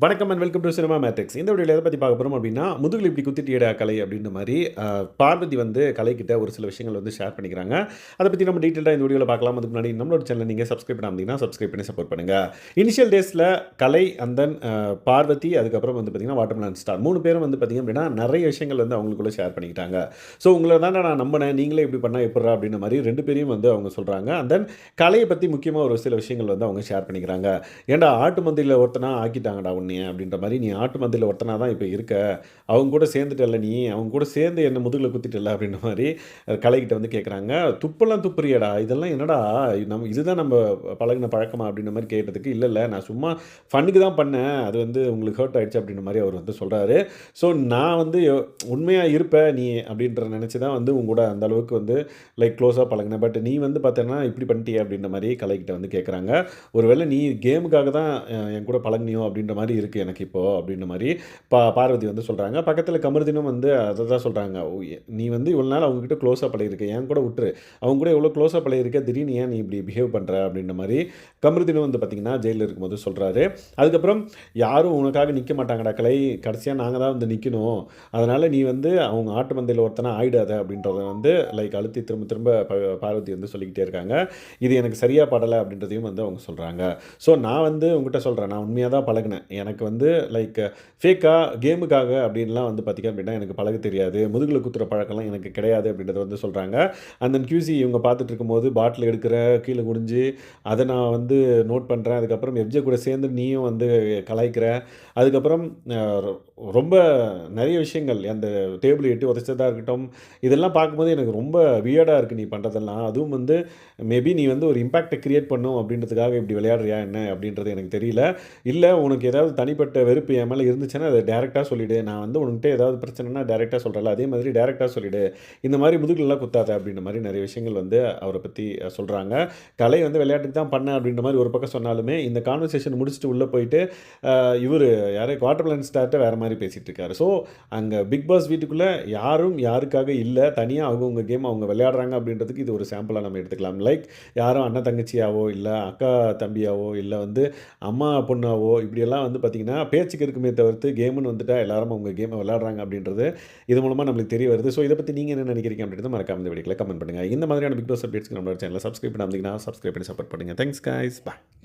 வணக்கம் and welcome to cinema Matrix இந்த வீடியோவில் எதை பற்றி பார்க்க போகிறோம் அப்படின்னா முதுகில் இப்படி குத்திட்டியடா கலை அப்படின்ற மாதிரி பார்வதி வந்து கலைக்கிட்ட ஒரு சில விஷயங்கள் வந்து ஷேர் பண்ணிக்கிறாங்க. அதை பற்றி நம்ம டீட்டெயிலாக இந்த வீடியோவில் பார்க்கலாம். அதுக்கு முன்னாடி நம்மளோட சேனல் நீங்கள் சப்ஸ்கிரைப் பண்ணாமதிங்கன்னா சப்ஸ்கிரைப் பண்ணி சப்போர்ட் பண்ணுங்கள் இனிஷியல் டேஸில் கலை அண்ட் தென் பார்வதி அதுக்கப்புறம் வந்து பார்த்திங்கன்னா வாட்டர்மேலன் ஸ்டார் மூணு பேரும் வந்து பார்த்திங்க அப்படின்னா நிறைய விஷயங்கள் வந்து அவங்களுக்குள்ளே ஷேர் பண்ணிக்கிட்டாங்க. ஸோ உங்களை தான் நான் நம்பினேன். நீங்களே இப்படி பண்ணால் எப்படா அப்படின்ற மாதிரி ரெண்டு பேரையும் வந்து அவங்க சொல்கிறாங்க அண்ட் தென் கலையை பற்றி முக்கியமாக ஒரு சில விஷயங்கள் வந்து அவங்க ஷேர் பண்ணிக்கிறாங்க. ஏன்டா ஆட்டு மந்தியில் ஒருத்தனா ஆக்கிட்டாங்கடா உன்னைய அப்படின்ற மாதிரி நீ ஆட்டு மந்தையில் ஒருத்தனா தான் இப்போ இருக்க. அவங்க கூட சேர்ந்துட்டல நீ. அவங்க கூட சேர்ந்து என்ன முதுகில் குத்திட்டல அப்படின்ற மாதிரி அஹ், கலைக்கிட்ட வந்து கேட்குறாங்க துப்பெல்லாம் துப்புறியடா. இதெல்லாம் என்னடா? நம்ம இதுதான் நம்ம பழகின பழக்கமா அப்படின்ற மாதிரி கேட்டதுக்கு இல்லை இல்லை நான் சும்மா ஃபன்னுக்கு தான் பண்ணேன். அது வந்து உங்களுக்கு ஹர்ட் ஆகிடுச்சு அப்படின்ற மாதிரி அவர் வந்து சொல்கிறாரு ஸோ நான் வந்து உண்மையாக இருப்பேன் நீ அப்படின்ற நினச்சி தான் வந்து உங்க கூட அந்த அளவுக்கு வந்து லைக் க்ளோஸாக பழகினேன். பட் நீ வந்து பார்த்தேன்னா இப்படி பண்ணிட்டியே அப்படின்ற மாதிரி கலைக்கிட்ட வந்து கேட்குறாங்க ஒருவேளை நீ கேமுக்காக தான் என் கூட பழகினியோ அப்படின்ற மாதிரி இருக்குது எனக்கு இப்போது அப்படின்ற மாதிரி பா பார்வதி வந்து சொல்கிறாங்க பக்கத்தில் கமருதினும் வந்து அதை தான் சொல்கிறாங்க நீ வந்து இவ்வளோ நாள் அவங்ககிட்ட க்ளோஸாக பழகிருக்க என் கூட விட்டுரு. அவங்க கூட எவ்வளோ க்ளோஸாக பழகிருக்க திடீர்னு ஏன் நீ இப்படி பிஹேவ் பண்ணுற அப்படின்ற மாதிரி கமருதினும் வந்து பார்த்திங்கன்னா ஜெயிலில் இருக்கும்போது சொல்கிறாரு அதுக்கப்புறம் யாரும் உனக்காக நிற்க மாட்டாங்கடா கலை. கடைசியாக நாங்கள் தான் வந்து நிற்கணும் அதனால் நீ வந்து அவங்க ஆட்டு மந்தையில் ஒருத்தனா ஆயிடாத அப்படின்றத வந்து லைக் அழுத்தி திரும்ப திரும்ப ப- பார்வதி வந்து சொல்லிக்கிட்டே இருக்காங்க. இது எனக்கு சரியாக படலை அப்படின்றதையும் வந்து அவங்க சொல்கிறாங்க ஸோ நான் வந்து உங்ககிட்ட சொல்கிறேன் நான் உண்மையாக தான் பழகினேன். எனக்கு வந்து லைக் ஃபேக்காக கேமுக்காக அப்படின்லாம் வந்து பார்த்திங்க அப்படின்னா எனக்கு பழக தெரியாது. முதுகில் குத்துற பழக்கம்லாம் எனக்கு கிடையாது அப்படின்றத வந்து சொல்கிறாங்க அந்த கியூசி இவங்க பார்த்துட்டு இருக்கும்போது பாட்டில் எடுக்கிற கீழே குடிஞ்சு அதை நான் வந்து நோட் பண்ணுறேன் அதுக்கப்புறம் எஃப்ஜே கூட சேர்ந்து நீயும் வந்து கலாய்க்கிற. அதுக்கப்புறம் ரொம்ப நிறைய விஷயங்கள். அந்த டேபிள் எட்டி உதச்சதாக இருக்கட்டும் இதெல்லாம் பார்க்கும்போது எனக்கு ரொம்ப வியர்டாக இருக்குது நீ பண்ணுறதெல்லாம் அதுவும் வந்து மேபி நீ வந்து ஒரு இம்பாக்டை க்ரியேட் பண்ணும் அப்படின்றதுக்காக இப்படி விளையாடுறியா என்ன அப்படின்றது எனக்கு தெரியல. இல்லை உனக்கு ஏதாவது தனிப்பட்ட வெறுப்பு என் மேலே இருந்துச்சுன்னா அதை டேரெக்டாக சொல்லிவிடு நான் வந்து உனக்கிட்ட ஏதாவது பிரச்சனைனா டேரெக்டாக சொல்கிறல அதே மாதிரி டேரெக்டாக சொல்லிவிடு இந்த மாதிரி முதுகுலலாம் குத்தாத அப்படின்ற மாதிரி நிறைய விஷயங்கள் வந்து அவரை பற்றி சொல்கிறாங்க கலை வந்து விளையாட்டுக்கு தான் பண்ண அப்படின்ற மாதிரி ஒரு பக்கம் சொன்னாலுமே இந்த கான்வர்சேஷன் முடிச்சுட்டு உள்ளே போயிட்டு இவர் யாரே? குவார்டர் பிளான் ஸ்டார்ட்டை வேறு மாதிரி பேசிகிட்டு இருக்காரு. ஸோ அங்கே பிக் பாஸ் வீட்டுக்குள்ளே யாரும் யாருக்காக இல்லை தனியாக அவங்கவுங்க கேம் அவங்க விளையாடுறாங்க அப்படின்றதுக்கு இது ஒரு சாம்பிளாக நம்ம எடுத்துக்கலாம். லைக் யாரும் அண்ணன் தங்கச்சியாவோ இல்லை அக்கா தம்பியாவோ இல்லை வந்து அம்மா பொண்ணாவோ இப்படியெல்லாம் வந்து பார்த்திங்கன்னா பேச்சுக்கு இருக்குமே தவிர்த்து கேமுன்னு வந்துட்டால் எல்லாரும் அவங்க கேமை விளையாடுறாங்க அப்படின்றது இது மூலமாக நம்மளுக்கு தெரிய வருது. ஸோ இதை பற்றி நீங்கள் என்ன நினைக்கிறீங்க அப்படின்றத மறக்காம இந்த வீடியோவில் கமெண்ட் பண்ணுங்கள் இந்த மாதிரியான பிக் பாஸ் அப்டேட்ஸ்க்கு நம்மளோட சேனலில் சப்ஸ்கிரைப் பண்ணாமல் சப்ஸ்கிரைப் பண்ணி சப்போர்ட் பண்ணுங்கள் தேங்க்ஸ் guys. பாய்